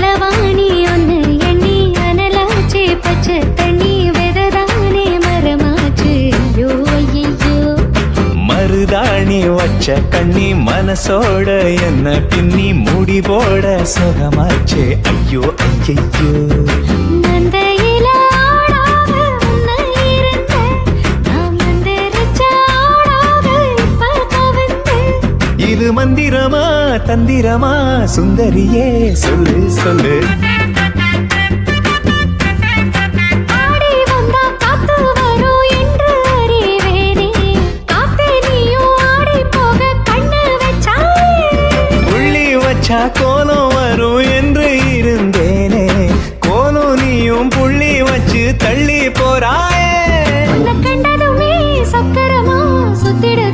களவாணி ஒன்று எண்ணி அனலாச்சு பச்சை தண்ணி வெததானே மரமாச்சு. ஐயோ ஐயோ மருதாணி வச்ச கண்ணி மனசோட என்ன பின்னி முடி போட சுகமாச்சே. ஐயோ ஐயையோ. மந்திரமா தந்திரமா சுந்தரியே சொல்லு சொல்லு. கோலம் வரும் என்று இருந்தேனே. கோலம் நீயும் புள்ளி வச்சு தள்ளி போறாயே. கண்டதுமே சக்கரமா சுத்திடு.